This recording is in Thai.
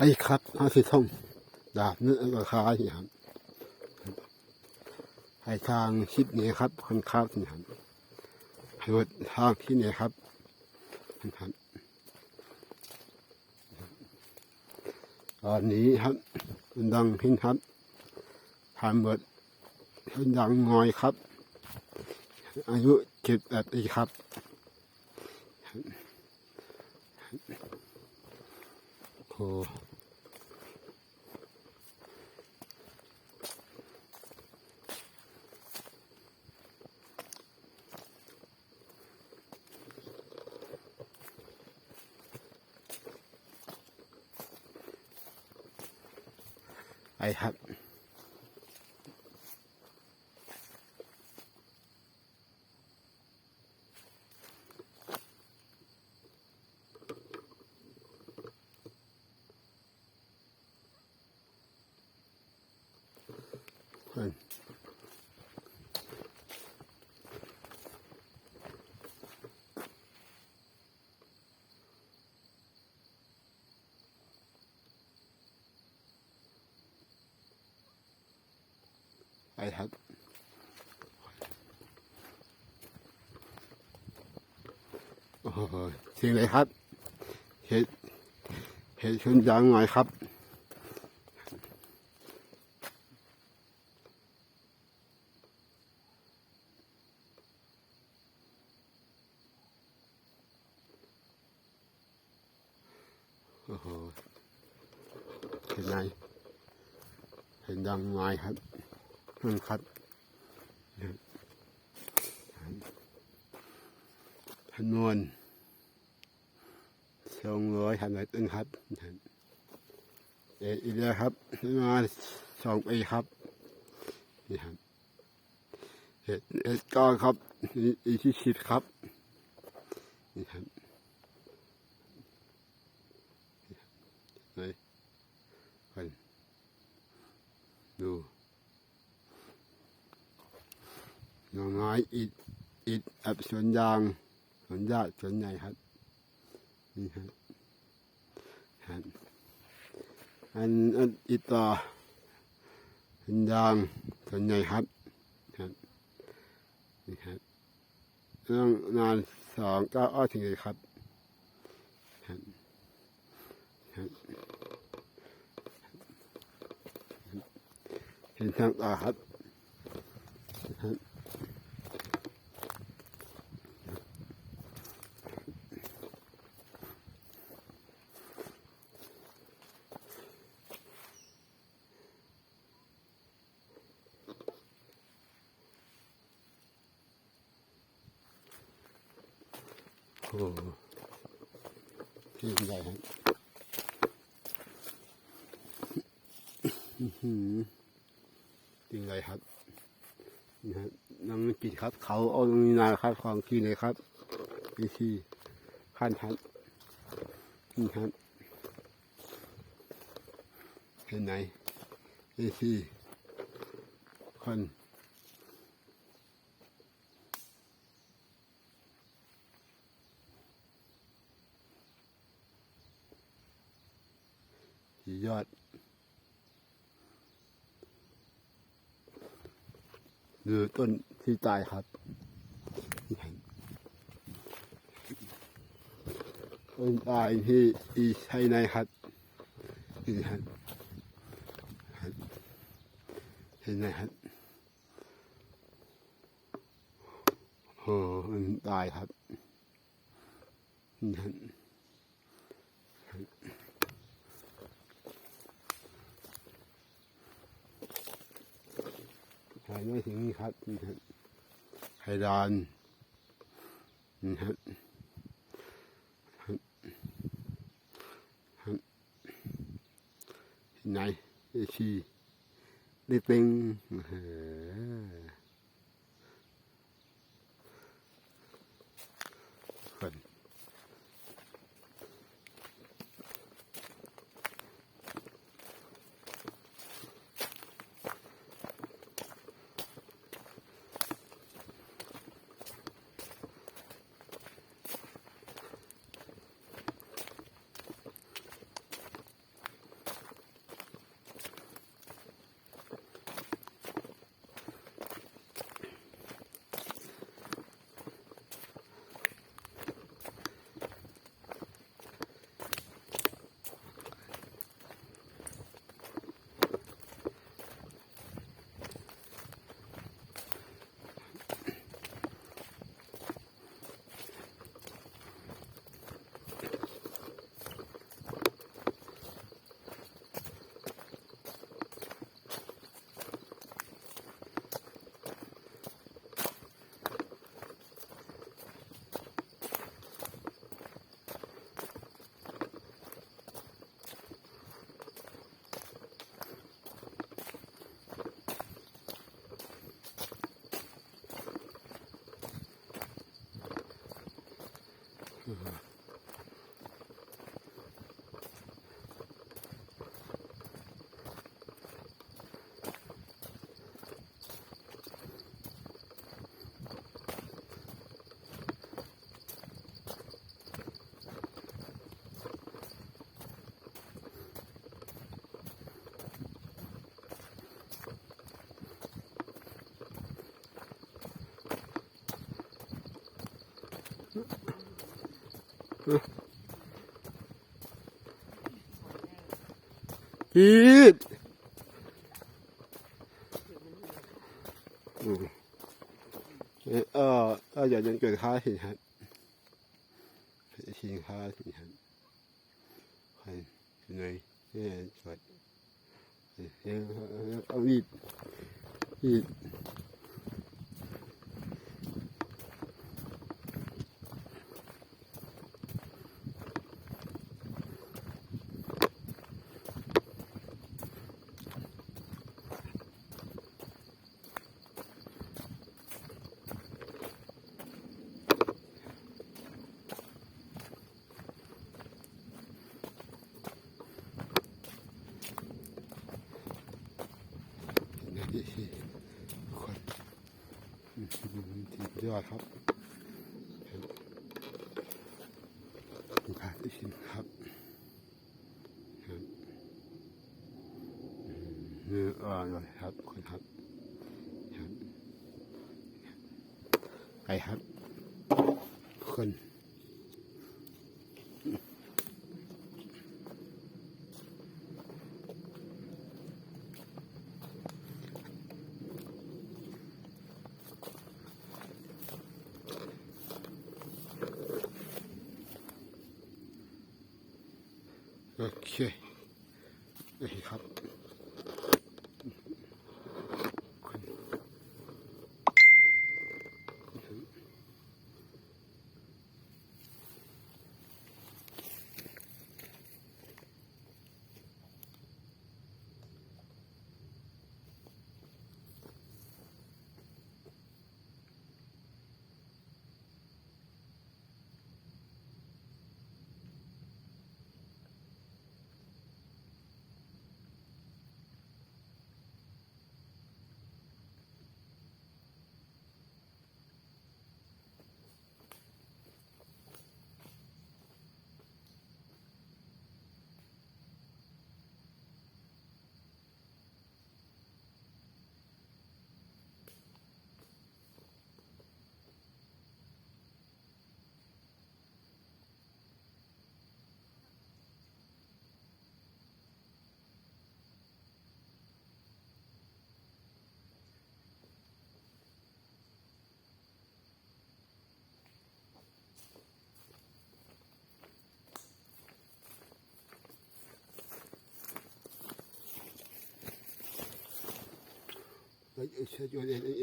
ไอ้ครับห้าสิบท่องดาบเนื้อราคาอย่างครับให้ทางชิดเนี่ยครับคนข้าวสิครับให้วัดทางที่เนี่ยครับครับตอนนี้ครับคุณดังพินครับทำเบิดคุณดังงอยครับ อายุเจ็ดแปดปีครับโอ้ ไอ้ ไปครับโอ้โหเสียงอะไรครับเห็ดเห็ดชุนยางหน่อยครับโอ้โหเห็นไหมเห็นดังไม้ครับ นั่นครับจำนวนสองร้อยห้าสิบต้นครับเอะอีกแล้วครับมาสองปีครับนี่ครับเห็ดเห็ดก้อนครับอีกที่ชิดครับนี่ครับเลยกันดู หน่อไม้อิดอิดอับสวนยางสวนหญ้าสวนใหญ่ครับนี่ครับครับอันอันอิดต่อสวนยางสวนใหญ่ครับครับนี่ครับต้องนานสองเก้าอ้อถึงเลยครับครับเห็นทางตาครับ โอ้ใหญ่ครับหือจริงเลยครับนี่ครับน้องกิจครับ เขาเอาตรงนี้นาครับของที่เลยครับนี่ที่ขั้นทันนี่ครับเห็นไหนนี่ที่คนที่ยอด หรือต้นที่ตายครับต้นตายที่อีใช่ในครับนี่ครับเห็นไหมครับโอ้ตายครับนี่ครับ ไปไม่ถึงนี่ครับนี่ครับไฮดานนี่ครับครับครับเห็นไหนไอชีได้เป็นเอ Mm-hmm. พีดอืมเออเออเอออย่าจนเกิดค่าสิครับทิ้งค่าสิครับใครเหนื่อยเนี่ยสวดเออเอาอีกอีก นี่คน สุดยอดครับขาดอีกชิ้นครับเนื้ออร่อยครับคนครับครับไปครับคน โอเคนี่ครับ แล้วเชื่อตัวเองเอ